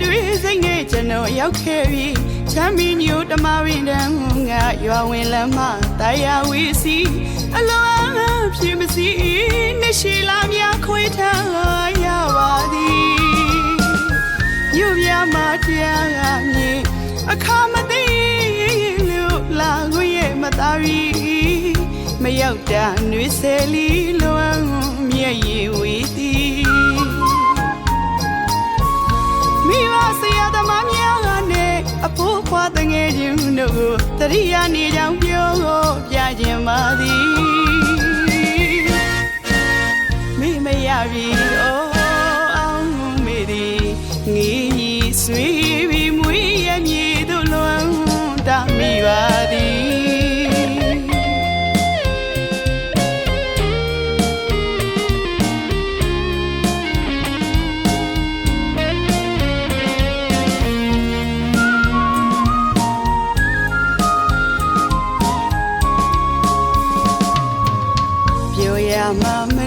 တွေးစိတ်နဲ့ကျွန်တော်ရောက်ခဲ့ပြီချမ်းမီညိုတမရင်တန်းငါရွာဝင်လမ်းမတရားဝီစီအလောင်းဖြစ်မစီနေရှိလာမြခွေထားရပါသည်ညိုမြမတရားကမြင်အခါမသိလို့လာခွေရဲ့မသားရီမရောက်တာနှွေးဆယ်လီလွမ်းမြည့်ရည် ကိုတရိယာနေကြောင်ပြောပြ my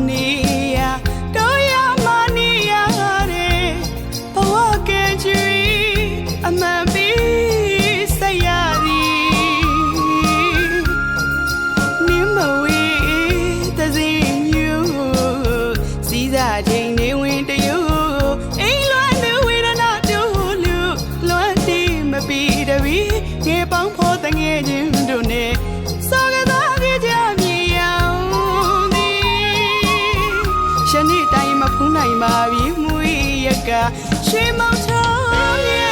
နိုင်ပါပြီမွေရကရွှေမောင်ချောင်းရဲ့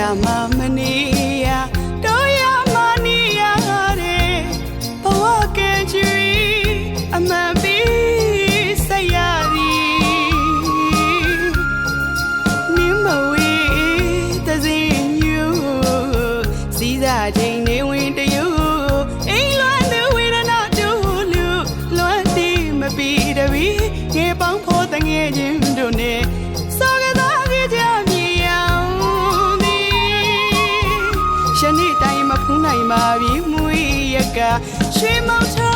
yeah, my money. နိုင်ပါပြီမူရကရွှေမောင်